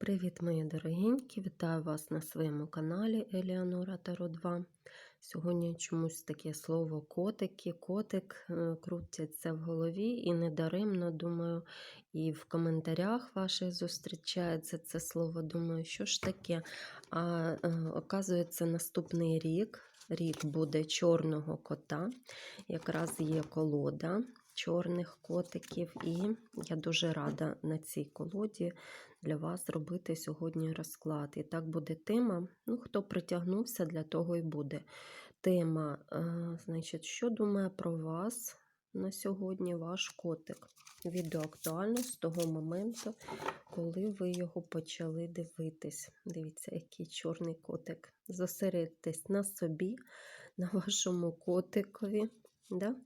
Привіт, мої дорогенькі! Вітаю вас на своєму каналі Еліанора Таро 2. Сьогодні чомусь таке слово котики, котик е, крутяться в голові, і недаремно, думаю, і в коментарях ваших зустрічається це слово. Думаю, що ж таке? А е, оказується, наступний рік, рік буде чорного кота, якраз є колода чорних котиків, і я дуже рада на цій колоді для вас робити сьогодні розклад. І так буде тема. Ну, хто притягнувся, для того і буде. Тема, е, значить, що думає про вас на сьогодні ваш котик? Відео актуально з того моменту, коли ви його почали дивитись. Дивіться, який чорний котик. Зосередьтесь на собі, на вашому котикові, да?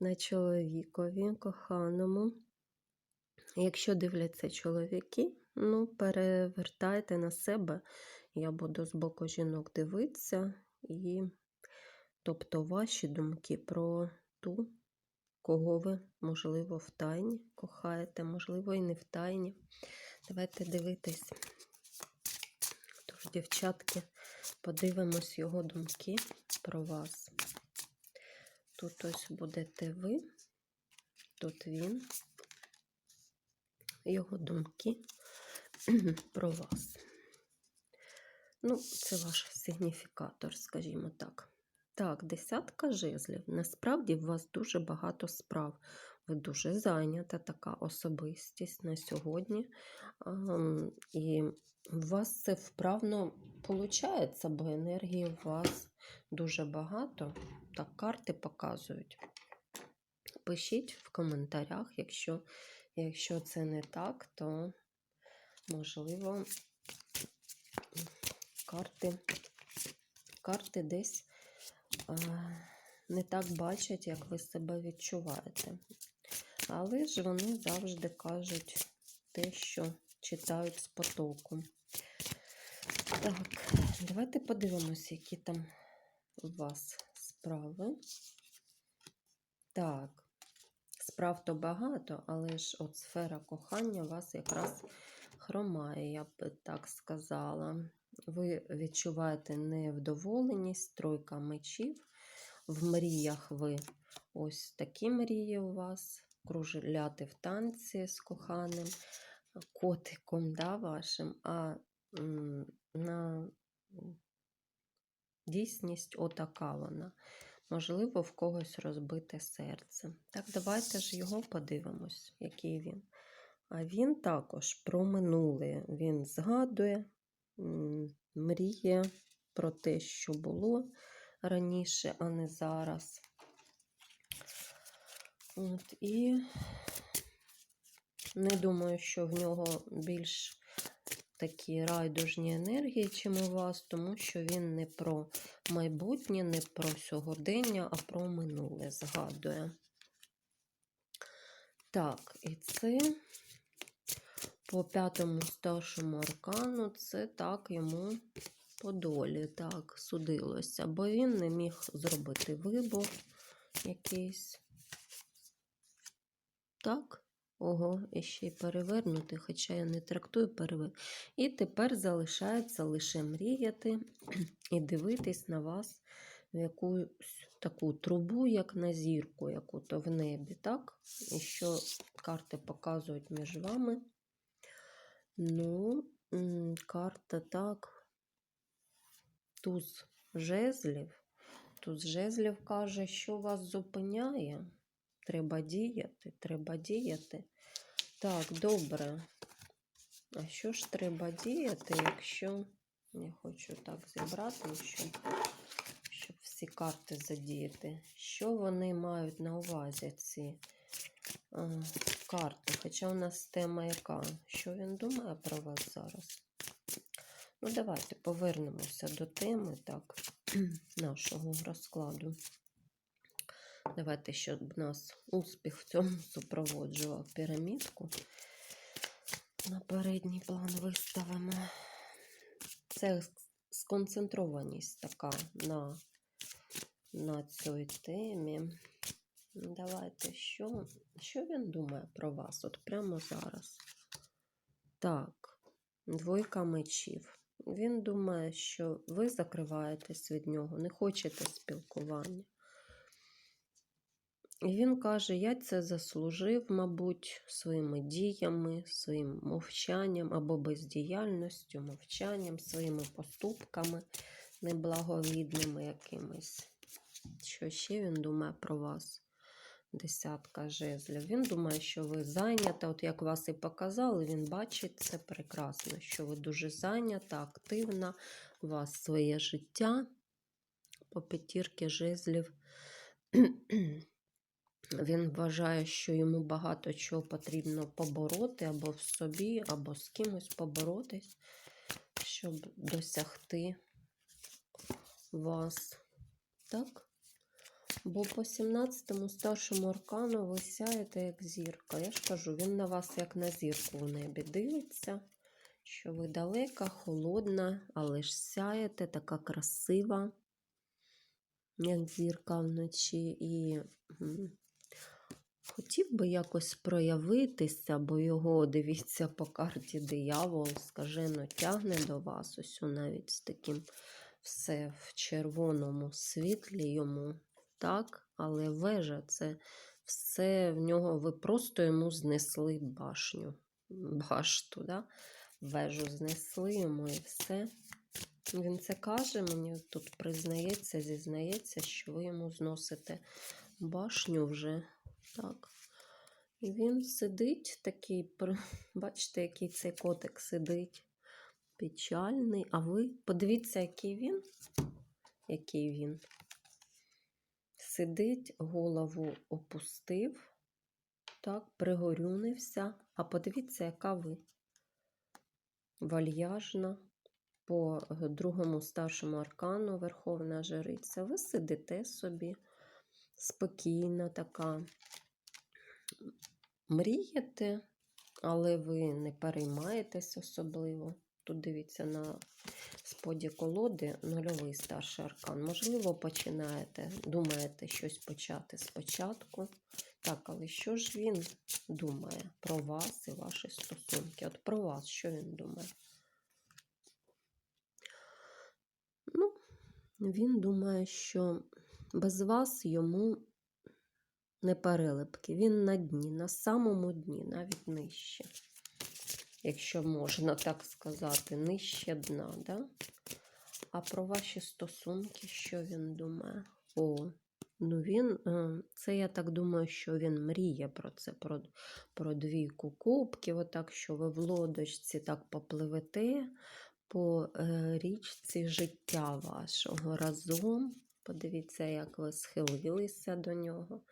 на чоловікові, коханому. Якщо дивляться чоловіки, ну, перевертайте на себе. Я буду з боку жінок дивитися, і тобто ваші думки про ту, кого ви, можливо, в тайні кохаєте, можливо, і не в тайні. Давайте дивитись. Тож, дівчатки, подивимось його думки про вас. Тут ось будете ви, тут він, його думки про вас. Ну, це ваш сигніфікатор, скажімо так. Так, десятка жезлів. Насправді у вас дуже багато справ. Ви дуже зайнята така особистість на сьогодні. І у вас це вправно виходить, бо енергії у вас дуже багато. Так, карти показують. Пишіть в коментарях, якщо, якщо це не так, то можливо, карти, карти десь а, не так бачать, як ви себе відчуваєте. Але ж вони завжди кажуть те, що читають з потоку. Так, давайте подивимося, які там у вас справи. Так, справ то багато, але ж от сфера кохання у вас якраз хромає, я б так сказала. Ви відчуваєте невдоволеність, тройка мечів. В мріях ви ось такі мрії у вас, кружляти в танці з коханим, котиком да, вашим, а на дійсність отака вона. Можливо, в когось розбите серце. Так, давайте ж його подивимось, який він. А він також про минуле. Він згадує, мріє про те, що було раніше, а не зараз. От, І не думаю, що в нього більш такі райдужні енергії, чим у вас, тому що він не про майбутнє, не про сьогодення, а про минуле згадує. Так, і це по п'ятому старшому аркану це так йому по долі так судилося, бо він не міг зробити вибор якийсь. Так, ого, і ще й перевернути, хоча я не трактую перевер. І тепер залишається лише мріяти і дивитись на вас в якусь таку трубу, як на зірку, яку-то в небі, так? І що карти показують між вами. Ну, карта так. Туз жезлів. Туз жезлів каже, що вас зупиняє. Треба діяти, треба діяти. Так, добре. А що ж треба діяти, якщо я хочу так зібрати, щоб, щоб всі карти задіяти? Що вони мають на увазі, ці а, карти? Хоча у нас тема яка? Що він думає про вас зараз? Ну, давайте повернемося до теми так, нашого розкладу. Давайте, щоб нас успіх в цьому супроводжував пірамідку. На передній план виставимо. Це сконцентрованість така на на цій темі. Давайте, що, що він думає про вас? От прямо зараз. Так, Двойка мечів. Він думає, що ви закриваєтесь від нього, не хочете спілкування. І він каже: я це заслужив, мабуть, своїми діями, своїм мовчанням або бездіяльністю, мовчанням, своїми поступками неблаговідними якимись. Що ще він думає про вас? Десятка жезлів. Він думає, що ви зайнята. От як вас і показали, він бачить це прекрасно, що ви дуже зайнята, активна, у вас своє життя по п'ятірки жезлів. Він вважає, що йому багато чого потрібно побороти або в собі, або з кимось поборотись, щоб досягти вас. Так? Бо по 17-му старшому аркану ви сяєте як зірка. Я ж кажу, він на вас як на зірку в небі дивиться, що ви далека, холодна, але ж сяєте, така красива, як зірка вночі. І хотів би якось проявитися, бо його, дивіться, по карті диявол, скажено, тягне до вас. Ось навіть з таким все в червоному світлі йому так, але вежа це все в нього, ви просто йому знесли башню. Башту, да? вежу знесли йому і все. Він це каже, мені тут признається, зізнається, що ви йому зносите башню вже. Так. І він сидить такий, бачите, який цей котик сидить. Печальний. А ви подивіться, який він. Який він сидить, голову опустив, так, пригорюнився. А подивіться, яка ви вальяжна. По другому старшому аркану Верховна Жриця. Ви сидите собі спокійна така. Мрієте, але ви не переймаєтесь особливо. Тут дивіться на споді колоди нульовий старший аркан. Можливо, починаєте, думаєте щось почати спочатку. Так, але що ж він думає про вас і ваші стосунки? От про вас, що він думає? Ну, він думає, що без вас йому не перелипки. Він на дні, на самому дні, навіть нижче якщо можна так сказати, нижче дна. Да? А про ваші стосунки, що він думає? О, ну він, е, це я так думаю, що він мріє про це, про про двійку кубків, отак, що ви в лодочці так попливете по е, річці життя вашого разом. Подивіться, як ви схилилися до нього.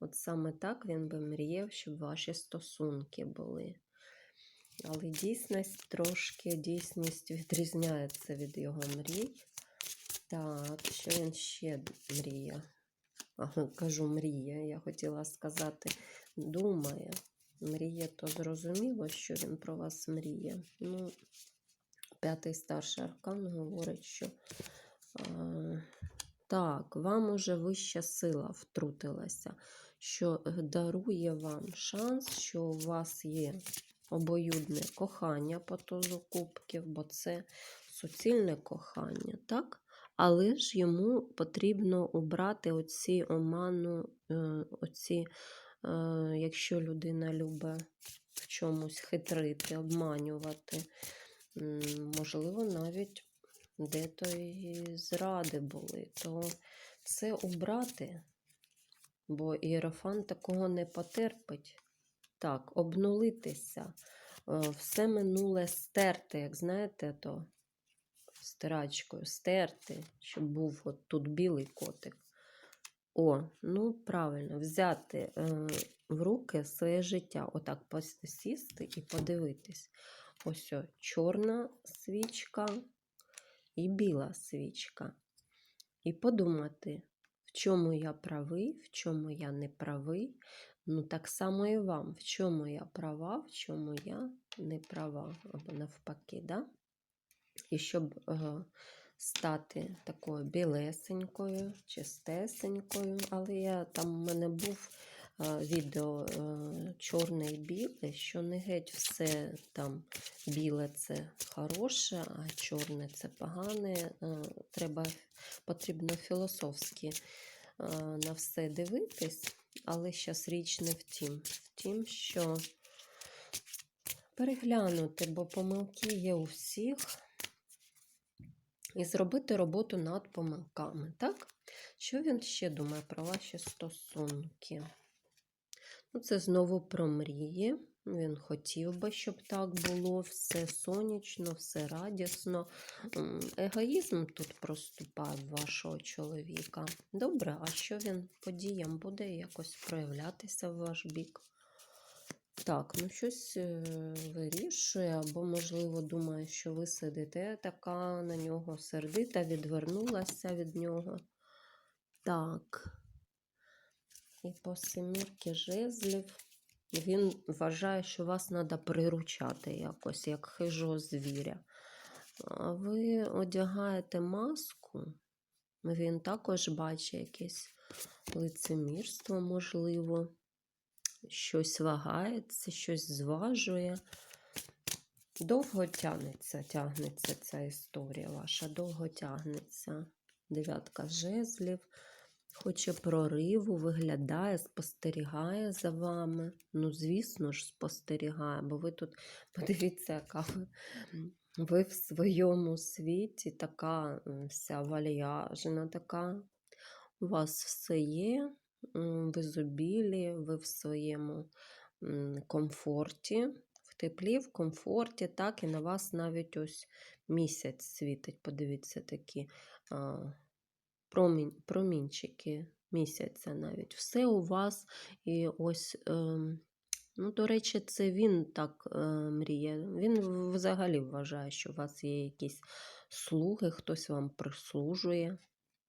От саме так він би мріяв, щоб ваші стосунки були. Але дійсність трошки дійсність відрізняється від його мрій. Так, що він ще мріє? Кажу, мріє. Я хотіла сказати, думає. Мріє, то зрозуміло, що він про вас мріє. Ну, П'ятий старший аркан говорить, що а, так, вам уже вища сила втрутилася, що дарує вам шанс, що у вас є обоюдне кохання по тузу кубків, бо це суцільне кохання, так? Але ж йому потрібно обрати оці оману, е, оці, е, якщо людина любить в чомусь хитрити, обманювати, можливо, навіть де-то і зради були, то це обрати, бо Іерофан такого не потерпить. Так, обнулитися. Е, все минуле стерти, як знаєте, то стирачкою стерти, щоб був от тут білий котик. О, ну правильно, взяти е, в руки своє життя. Отак посісти і подивитись. Ось о, чорна свічка і біла свічка. І подумати, в чому я правий, в чому я не правий, Ну, так само і вам. В чому я права, в чому я не права, або навпаки, да? І щоб е, стати такою білесенькою, чистесенькою, але я там в мене був відео е, чорне і біле, що не геть все там біле це хороше, а чорне це погане. Е, Треба, потрібно філософськи е, на все дивитись, але зараз річ не в тім. В тім, що переглянути, бо помилки є у всіх, і зробити роботу над помилками, так? Що він ще думає про ваші стосунки? Ну, це знову про мрії. Він хотів би, щоб так було, все сонячно, все радісно. Егоїзм тут проступає в вашого чоловіка. Добре, а що він по діям буде якось проявлятися в ваш бік? Так, ну щось е, вирішує, або, можливо, думає, що ви сидите така на нього сердита, відвернулася від нього. Так. І по семірки жезлів він вважає, що вас треба приручати якось, як хижого звіря. А ви одягаєте маску, він також бачить якесь лицемірство, можливо, щось вагається, щось зважує. Довго тягнеться, тягнеться ця історія ваша, довго тягнеться. Дев'ятка жезлів. Хоче прориву, виглядає, спостерігає за вами. Ну, звісно ж, спостерігає, бо ви тут, подивіться, яка ви, ви в своєму світі така вся вальяжна така. У вас все є, м, в ізобілі, ви в своєму комфорті, в теплі, в комфорті, так, і на вас навіть ось місяць світить. Подивіться такі. Промінь, промінчики місяця навіть. Все у вас і ось. ем, Ну, до речі, це він так е, мріє. Він взагалі вважає, що у вас є якісь слуги, хтось вам прислужує.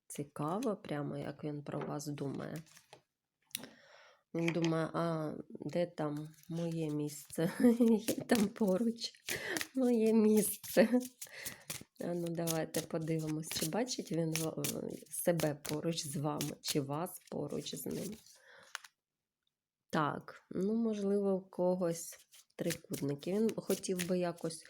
Цікаво, прямо як він про вас думає. Він думає, а де там моє місце? Є там поруч моє місце. А ну, давайте подивимось, чи бачить він себе поруч з вами, чи вас поруч з ним. Так, ну, можливо, у когось трикутники. Він хотів би якось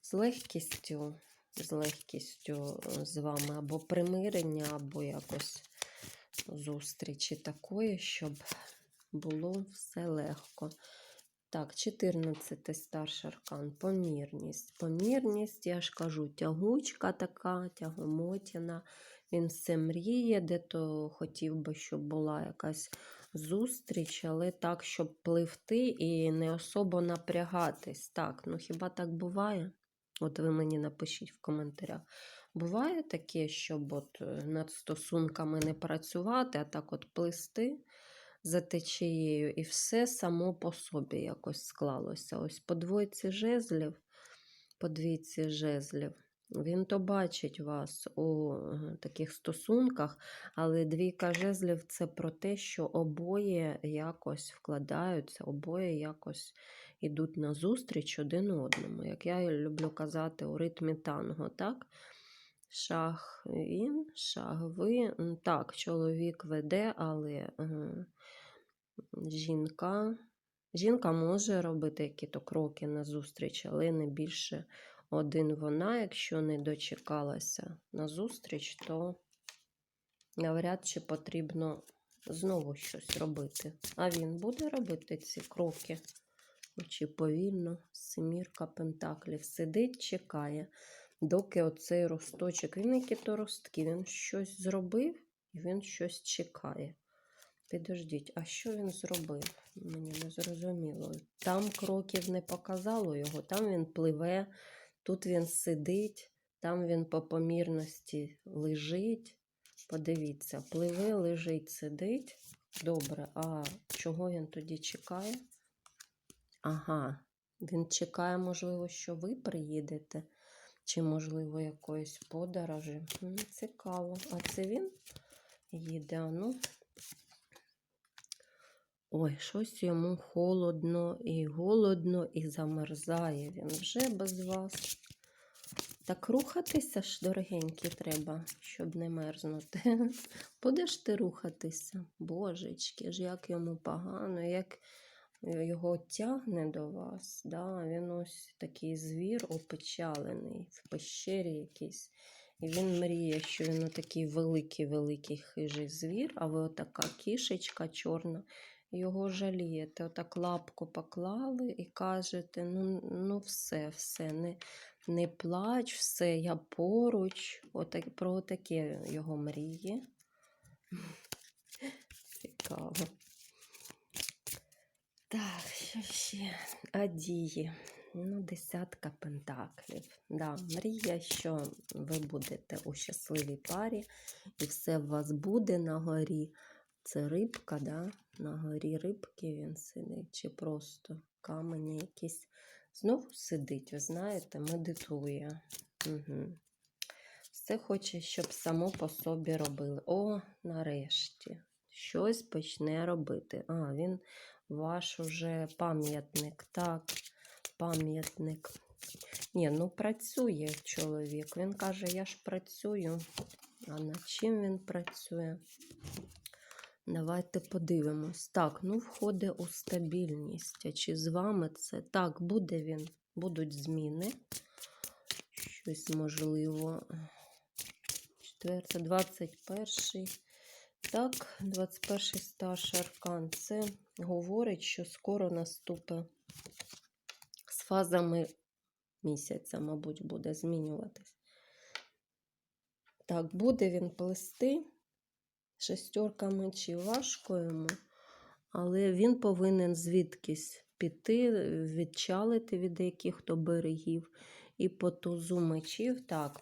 з легкістю, з легкістю е, з вами або примирення, або якось зустрічі такої, щоб було все легко. Так, 14 старший аркан. Помірність. Помірність, я ж кажу, тягучка така, тягомотіна. Він все мріє, де то хотів би, щоб була якась зустріч, але так, щоб пливти і не особо напрягатись. Так, ну хіба так буває? От ви мені напишіть в коментарях. Буває таке, щоб от е, над стосунками не працювати, а так от плисти за течією, і все само по собі якось склалося. Ось по двойці жезлів, по двійці жезлів. Він то бачить вас у е, таких стосунках, але двійка жезлів це про те, що обоє якось вкладаються, обоє якось йдуть на зустріч один одному. Як я люблю казати у ритмі танго, так? Шах він, шаг ви. Так, чоловік веде, але жінка. Жінка може робити якісь кроки на зустріч, але не більше один вона. Якщо не дочекалася на зустріч, то навряд чи потрібно знову щось робити. А він буде робити ці кроки. Чи повільно, семірка пентаклів сидить, чекає, доки оцей росточок, він які то ростки, він щось зробив і він щось чекає. Підождіть, а що він зробив? Мені не зрозуміло. Там кроків не показало його, там він пливе, тут він сидить, там він по помірності лежить. Подивіться, пливе, лежить, сидить. Добре, а чого він тоді чекає? Ага, він чекає, можливо, що ви приїдете, чи, можливо, якоїсь подорожі. Цікаво. А це він їде, ну. Ой, щось йому холодно і голодно, і замерзає він вже без вас. Так рухатися ж, дорогенькі, треба, щоб не мерзнути. Будеш ти рухатися? Божечки ж, як йому погано, як його тягне до вас. Да? Він ось такий звір опечалений, в пещері якийсь. І він мріє, що він такий великий-великий хижий звір, а ви отака кішечка чорна. Його жалієте, отак лапку поклали і кажете: ну, ну все, все, не, не плач, все, я поруч. Отак, про таке його мріє. Цікаво. Що ще? Адії. Ну, десятка пентаклів. Да, мрія, що ви будете у щасливій парі, і все у вас буде на горі. Це рибка, да? на горі рибки він сидить, чи просто камені якісь. Знову сидить, ви знаєте, медитує. Угу. Все хоче, щоб само по собі робили. О, нарешті. Щось почне робити. А, він ваш уже пам'ятник. Так, пам'ятник. Ні, ну працює чоловік. Він каже, я ж працюю. А над чим він працює? Давайте подивимось. Так, ну входить у стабільність. А чи з вами це? Так, буде він. Будуть зміни. Щось можливо. 4, 21. Так, 21 старший аркан. Це говорить, що скоро наступить з фазами місяця, мабуть, буде змінюватись. Так, буде він плести. Шестерка мечів важко йому, але він повинен звідкись піти, відчалити від яких то берегів. І по тузу мечів так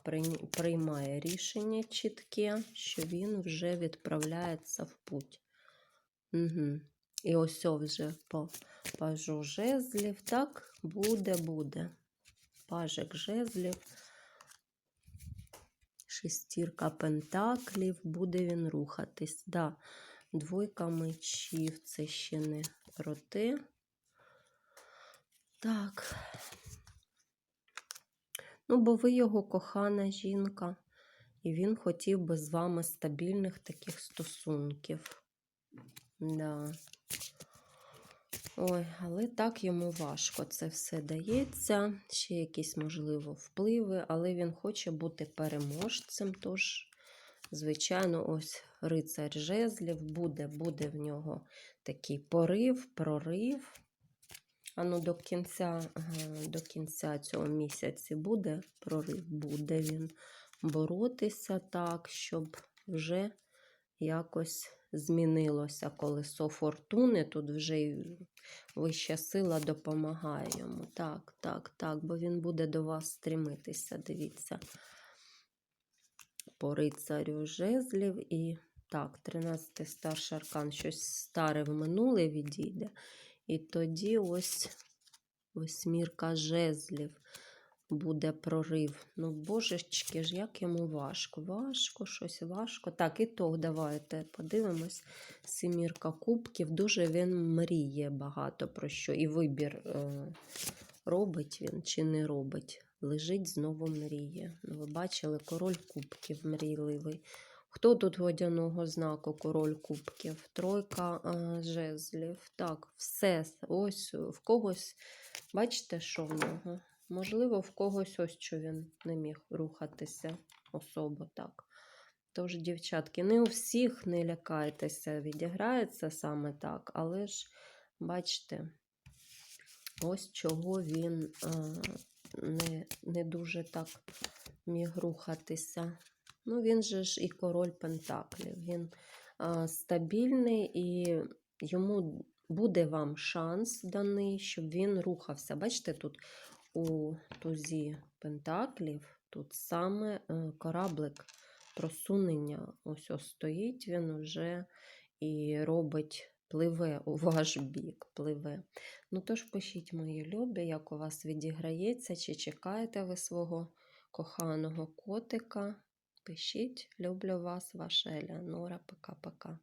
приймає рішення чітке, що він вже відправляється в путь. Угу. І ось вже по пажу жезлів. Так, буде, буде. Пажик жезлів. Шестірка пентаклів, буде він рухатись. Да, Двойка мечів, це ще не про. Так. Ну, бо ви його кохана жінка, і він хотів би з вами стабільних таких стосунків. Да. Ой, але так йому важко це все дається. Ще якісь, можливо, впливи, але він хоче бути переможцем. Тож, звичайно, ось рицар жезлів буде, буде в нього такий порив, прорив. А ну до кінця, до кінця цього місяці буде прорив, буде він боротися так, щоб вже якось змінилося колесо фортуни. Тут вже вища сила допомагає йому. Так, так, так, бо він буде до вас стрімитися, дивіться. По рицарю жезлів і так, 13 старший аркан, щось старе в минуле відійде. І тоді ось восьмірка жезлів буде прорив. Ну, божечки ж, як йому важко. Важко, щось важко. Так, і то давайте подивимось. Семірка кубків. Дуже він мріє багато про що. І вибір е, робить він чи не робить. Лежить знову мріє. Ну, Ви бачили, король кубків мрійливий. Хто тут водяного знаку король кубків? Тройка а, жезлів. Так, все. Ось в когось, бачите, що в нього? Можливо, в когось ось що він не міг рухатися особо так. Тож, дівчатки, не у всіх не лякайтеся, відіграється саме так, але ж, бачите, ось чого він а, не, не дуже так міг рухатися. Ну, він же ж і король Пентаклів. Він а, стабільний і йому буде вам шанс даний, щоб він рухався. Бачите, тут у тузі Пентаклів тут саме е, кораблик просунення. Ось ось стоїть він уже і робить. Пливе у ваш бік, пливе. Ну, тож пишіть, мої любі, як у вас відіграється, чи чекаєте ви свого коханого котика. Пишіть, люблю вас, ваша Елеонора. Пока-пока.